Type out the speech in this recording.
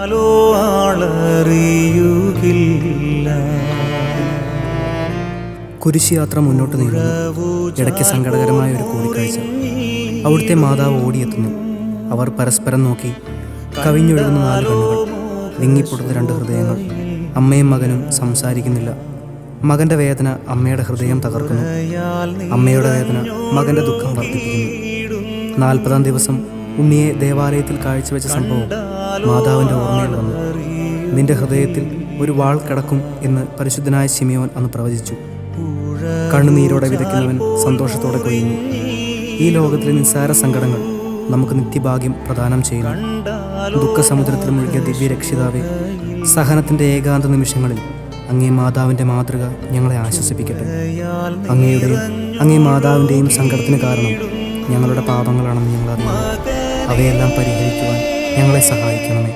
ആലോ ആളറിയുകില്ല. കുരിശ് യാത്ര മുന്നോട്ട് നീങ്ങുന്നു ഇടയ്ക്ക് സങ്കടകരമായ ഒരു കൂടിക്കാഴ്ച. അവിടുത്തെ മാതാവ് ഓടിയെത്തുന്നു. അവർ പരസ്പരം നോക്കി കവിഞ്ഞൊഴുകുന്ന നാല് കണ്ണുകൾ. വിങ്ങിപ്പൊടുന്ന രണ്ട് ഹൃദയങ്ങൾ. അമ്മയും മകനും സംസാരിക്കുന്നില്ല. മകന്റെ വേദന അമ്മയുടെ ഹൃദയം തകർക്കുന്നു. അമ്മയുടെ വേദന മകന്റെ ദുഃഖം വർദ്ധിപ്പിക്കുന്നു. നാൽപ്പതാം ദിവസം ഉണ്ണിയെ ദേവാലയത്തിൽ കാഴ്ചവെച്ച സംഭവം മാതാവിന്റെ ഓർമ്മയിൽ വന്നു. നിന്റെ ഹൃദയത്തിൽ ഒരു വാൾ കിടക്കും എന്ന് പരിശുദ്ധനായ ശിമിയോൻ അന്ന് പ്രവചിച്ചു. കണ്ണുനീരോടെ വിതയ്ക്കുന്നവൻ സന്തോഷത്തോടെ കൊയ്യുന്നു. ഈ ലോകത്തിലെ നിസ്സാര സങ്കടങ്ങൾ നമുക്ക് നിത്യഭാഗ്യം പ്രദാനം ചെയ്യുന്നു. ദുഃഖസമുദ്രത്തിൽ മുഴുകിയ ദിവ്യരക്ഷിതാവെ സഹനത്തിന്റെ ഏകാന്ത നിമിഷങ്ങളിൽ അങ്ങേ മാതാവിന്റെ മാതൃക ഞങ്ങളെ ആശ്വസിപ്പിക്കട്ടെ. അങ്ങയുടെയും അങ്ങേ മാതാവിന്റെയും സങ്കടത്തിന് കാരണം ഞങ്ങളുടെ പാപങ്ങളാണെന്ന് ഞങ്ങൾ അറിയുന്നു അവയെല്ലാം പരിഹരിക്കുവാൻ ഞങ്ങളെ സഹായിക്കണമേ.